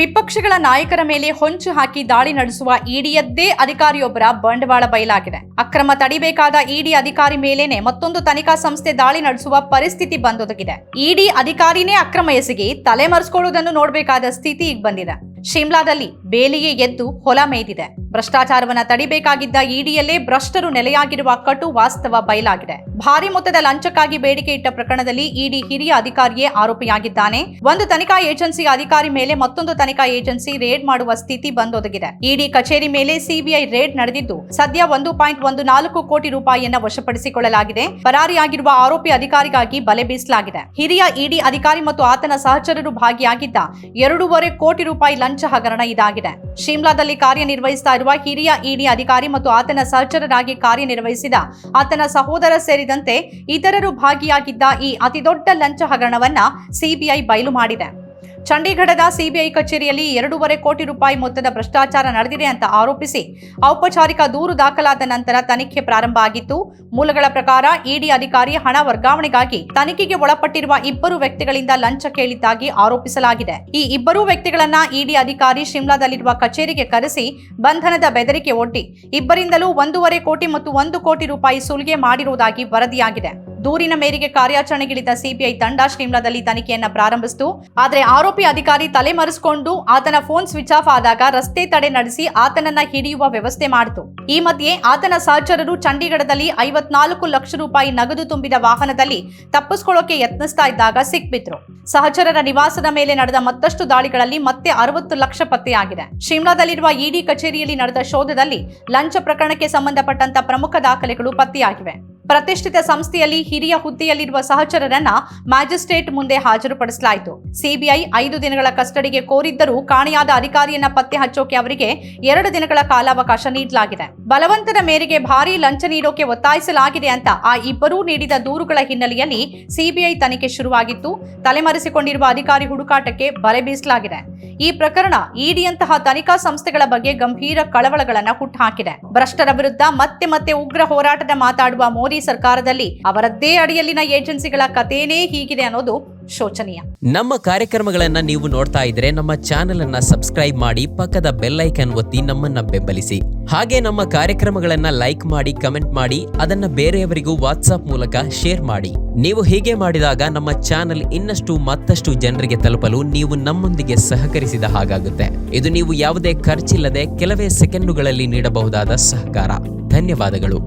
ವಿಪಕ್ಷಗಳ ನಾಯಕರ ಮೇಲೆ ಹೊಂಚು ಹಾಕಿ ದಾಳಿ ನಡೆಸುವ ಇಡಿಯದ್ದೇ ಅಧಿಕಾರಿಯೊಬ್ಬರ ಬಂಡವಾಳ ಬಯಲಾಗಿದೆ. ಅಕ್ರಮ ತಡಿಬೇಕಾದ ಇಡಿ ಅಧಿಕಾರಿ ಮೇಲೇನೆ ಮತ್ತೊಂದು ತನಿಖಾ ಸಂಸ್ಥೆ ದಾಳಿ ನಡೆಸುವ ಪರಿಸ್ಥಿತಿ ಬಂದೊದಗಿದೆ. ಇಡಿ ಅಧಿಕಾರಿನೇ ಅಕ್ರಮ ಎಸಗಿ ತಲೆಮರೆಸ್ಕೊಳ್ಳುವುದನ್ನು ನೋಡಬೇಕಾದ ಸ್ಥಿತಿ ಈಗ ಬಂದಿದೆ. ಶಿಮ್ಲಾದಲ್ಲಿ ಬೇಲಿಗೆ ಎದ್ದು ಹೊಲ ಮೇಯ್ದಿದೆ. ಭ್ರಷ್ಟಾಚಾರವನ್ನ ತಡಿಬೇಕಾಗಿದ್ದ ಇಡಿಯಲ್ಲೇ ಭ್ರಷ್ಟರು ನೆಲೆಯಾಗಿರುವ ಕಟು ವಾಸ್ತವ ಬಯಲಾಗಿದೆ. ಭಾರಿ ಮೊತ್ತದ ಲಂಚಕ್ಕಾಗಿ ಬೇಡಿಕೆ ಇಟ್ಟ ಪ್ರಕರಣದಲ್ಲಿ ಇಡಿ ಹಿರಿಯ ಅಧಿಕಾರಿಯೇ ಆರೋಪಿಯಾಗಿದ್ದಾನೆ. ಒಂದು ತನಿಖಾ ಏಜೆನ್ಸಿ ಅಧಿಕಾರಿ ಮೇಲೆ ಮತ್ತೊಂದು ತನಿಖಾ ಏಜೆನ್ಸಿ ರೇಡ್ ಮಾಡುವ ಸ್ಥಿತಿ ಬಂದೊದಗಿದೆ. ಇಡಿ ಕಚೇರಿ ಮೇಲೆ ಸಿಬಿಐ ರೇಡ್ ನಡೆದಿದ್ದು, ಸದ್ಯ ಒಂದು ಪಾಯಿಂಟ್ ಒಂದು ನಾಲ್ಕು ಕೋಟಿ ರೂಪಾಯಿಯನ್ನ ವಶಪಡಿಸಿಕೊಳ್ಳಲಾಗಿದೆ. ಪರಾರಿಯಾಗಿರುವ ಆರೋಪಿ ಅಧಿಕಾರಿಗಾಗಿ ಬಲೆ ಬೀಸಲಾಗಿದೆ. ಹಿರಿಯ ಇಡಿ ಅಧಿಕಾರಿ ಮತ್ತು ಆತನ ಸಹಚರರು ಭಾಗಿಯಾಗಿದ್ದ ಎರಡೂವರೆ ಕೋಟಿ ರೂಪಾಯಿ ಲಂಚ ಹಗರಣ ಇದಾಗಿದೆ. ಶಿಮ್ಲಾದಲ್ಲಿ ಕಾರ್ಯನಿರ್ವಹಿಸ್ತಾ ಇರುವ ಹಿರಿಯ ಇಡಿ ಅಧಿಕಾರಿ ಮತ್ತು ಆತನ ಸಹಚರರಾಗಿ ಕಾರ್ಯನಿರ್ವಹಿಸಿದ ಆತನ ಸಹೋದರ ಸೇರಿದಂತೆ ಇತರರು ಭಾಗಿಯಾಗಿದ್ದ ಈ ಅತಿದೊಡ್ಡ ಲಂಚ ಹಗರಣವನ್ನ ಸಿಬಿಐ ಬಯಲು ಮಾಡಿದೆ. ಚಂಡೀಗಢದ ಸಿಬಿಐ ಕಚೇರಿಯಲ್ಲಿ ಎರಡೂವರೆ ಕೋಟಿ ರೂಪಾಯಿ ಮೊತ್ತದ ಭ್ರಷ್ಟಾಚಾರ ನಡೆದಿದೆ ಅಂತ ಆರೋಪಿಸಿ ಔಪಚಾರಿಕ ದೂರು ದಾಖಲಾದ ನಂತರ ತನಿಖೆ ಪ್ರಾರಂಭ ಆಗಿತ್ತು. ಮೂಲಗಳ ಪ್ರಕಾರ ಇಡಿ ಅಧಿಕಾರಿ ಹಣ ವರ್ಗಾವಣೆಗಾಗಿ ತನಿಖೆಗೆ ಒಳಪಟ್ಟಿರುವ ಇಬ್ಬರು ವ್ಯಕ್ತಿಗಳಿಂದ ಲಂಚ ಕೇಳಿದ್ದಾಗಿ ಆರೋಪಿಸಲಾಗಿದೆ. ಈ ಇಬ್ಬರೂ ವ್ಯಕ್ತಿಗಳನ್ನ ಇಡಿ ಅಧಿಕಾರಿ ಶಿಮ್ಲಾದಲ್ಲಿರುವ ಕಚೇರಿಗೆ ಕರೆಸಿ ಬಂಧನದ ಬೆದರಿಕೆ ಒಡ್ಡಿ ಇಬ್ಬರಿಂದಲೂ ಒಂದೂವರೆ ಕೋಟಿ ಮತ್ತು ಒಂದು ಕೋಟಿ ರೂಪಾಯಿ ಸುಲಿಗೆ ಮಾಡಿರುವುದಾಗಿ ವರದಿಯಾಗಿದೆ. ದೂರಿನ ಮೇರೆಗೆ ಕಾರ್ಯಾಚರಣೆಗಿಳಿದ ಸಿಬಿಐ ತಂಡ ಶಿಮ್ಲಾದಲ್ಲಿ ತನಿಖೆಯನ್ನ ಪ್ರಾರಂಭಿಸಿತು. ಆದರೆ ಆರೋಪಿ ಅಧಿಕಾರಿ ತಲೆಮರೆಸಿಕೊಂಡು ಆತನ ಫೋನ್ ಸ್ವಿಚ್ ಆಫ್ ಆದಾಗ ರಸ್ತೆ ತಡೆ ನಡೆಸಿ ಆತನನ್ನ ಹಿಡಿಯುವ ವ್ಯವಸ್ಥೆ ಮಾಡಿತು. ಈ ಮಧ್ಯೆ ಆತನ ಸಹಚರರು ಚಂಡೀಗಢದಲ್ಲಿ ಐವತ್ನಾಲ್ಕು ಲಕ್ಷ ರೂಪಾಯಿ ನಗದು ತುಂಬಿದ ವಾಹನದಲ್ಲಿ ತಪ್ಪಿಸ್ಕೊಳ್ಳೋಕೆ ಯತ್ನಿಸ್ತಾ ಇದ್ದಾಗ ಸಿಕ್ಬಿದ್ರು ಸಹಚರರ ನಿವಾಸದ ಮೇಲೆ ನಡೆದ ಮತ್ತಷ್ಟು ದಾಳಿಗಳಲ್ಲಿ ಮತ್ತೆ ಅರವತ್ತು ಲಕ್ಷ ಪತ್ತೆಯಾಗಿದೆ. ಶಿಮ್ಲಾದಲ್ಲಿರುವ ಇಡಿ ಕಚೇರಿಯಲ್ಲಿ ನಡೆದ ಶೋಧದಲ್ಲಿ ಲಂಚ ಪ್ರಕರಣಕ್ಕೆ ಸಂಬಂಧಪಟ್ಟಂತ ಪ್ರಮುಖ ದಾಖಲೆಗಳು ಪತ್ತೆಯಾಗಿವೆ. ಪ್ರತಿಷ್ಠಿತ ಸಂಸ್ಥೆಯಲ್ಲಿ ಹಿರಿಯ ಹುದ್ದೆಯಲ್ಲಿರುವ ಸಹಚರರನ್ನ ಮ್ಯಾಜಿಸ್ಟ್ರೇಟ್ ಮುಂದೆ ಹಾಜರುಪಡಿಸಲಾಯಿತು. ಸಿಬಿಐ ಐದು ದಿನಗಳ ಕಸ್ಟಡಿಗೆ ಕೋರಿದ್ದರೂ ಕಾಣೆಯಾದ ಅಧಿಕಾರಿಯನ್ನ ಪತ್ತೆ ಹಚ್ಚೋಕೆ ಅವರಿಗೆ ಎರಡು ದಿನಗಳ ಕಾಲಾವಕಾಶ ನೀಡಲಾಗಿದೆ. ಬಲವಂತದ ಮೇರೆಗೆ ಭಾರೀ ಲಂಚ ನೀಡೋಕೆ ಒತ್ತಾಯಿಸಲಾಗಿದೆ ಅಂತ ಆ ಇಬ್ಬರೂ ನೀಡಿದ ದೂರುಗಳ ಹಿನ್ನೆಲೆಯಲ್ಲಿ ಸಿಬಿಐ ತನಿಖೆ ಶುರುವಾಗಿತ್ತು. ತಲೆಮರೆಸಿಕೊಂಡಿರುವ ಅಧಿಕಾರಿ ಹುಡುಕಾಟಕ್ಕೆ ಬಲೆ ಬೀಸಲಾಗಿದೆ. ಈ ಪ್ರಕರಣ ಇಡಿಯಂತಹ ತನಿಖಾ ಸಂಸ್ಥೆಗಳ ಬಗ್ಗೆ ಗಂಭೀರ ಕಳವಳಗಳನ್ನು ಹುಟ್ಟುಹಾಕಿದೆ. ಭ್ರಷ್ಟರ ವಿರುದ್ಧ ಮತ್ತೆ ಮತ್ತೆ ಉಗ್ರ ಹೋರಾಟದ ಮಾತಾಡುವ ಸರ್ಕಾರದಲ್ಲಿ ಅವರದ್ದೇ ಅಡಿಯಲ್ಲಿನ ಏಜೆನ್ಸಿಗಳ ಕಥೆನೇ ಹೀಗಿದೆ ಅನ್ನೋದು ಶೋಚನೀಯ. ನಮ್ಮ ಕಾರ್ಯಕ್ರಮಗಳನ್ನ ನೀವು ನೋಡ್ತಾ ಇದ್ರೆ ನಮ್ಮ ಚಾನೆಲ್ ಅನ್ನ ಸಬ್ಸ್ಕ್ರೈಬ್ ಮಾಡಿ ಪಕ್ಕದ ಬೆಲ್ ಐಕನ್ ಒತ್ತಿ ನಮ್ಮನ್ನ ಬೆಂಬಲಿಸಿ. ಹಾಗೆ ನಮ್ಮ ಕಾರ್ಯಕ್ರಮಗಳನ್ನ ಲೈಕ್ ಮಾಡಿ, ಕಮೆಂಟ್ ಮಾಡಿ, ಅದನ್ನ ಬೇರೆಯವರಿಗೂ ವಾಟ್ಸ್ಆಪ್ ಮೂಲಕ ಶೇರ್ ಮಾಡಿ. ನೀವು ಹೀಗೆ ಮಾಡಿದಾಗ ನಮ್ಮ ಚಾನೆಲ್ ಇನ್ನಷ್ಟು ಮತ್ತಷ್ಟು ಜನರಿಗೆ ತಲುಪಲು ನೀವು ನಮ್ಮೊಂದಿಗೆ ಸಹಕರಿಸಿದ ಹಾಗಾಗುತ್ತೆ. ಇದು ನೀವು ಯಾವುದೇ ಖರ್ಚಿಲ್ಲದೆ ಕೆಲವೇ ಸೆಕೆಂಡುಗಳಲ್ಲಿ ನೀಡಬಹುದಾದ ಸಹಕಾರ. ಧನ್ಯವಾದಗಳು.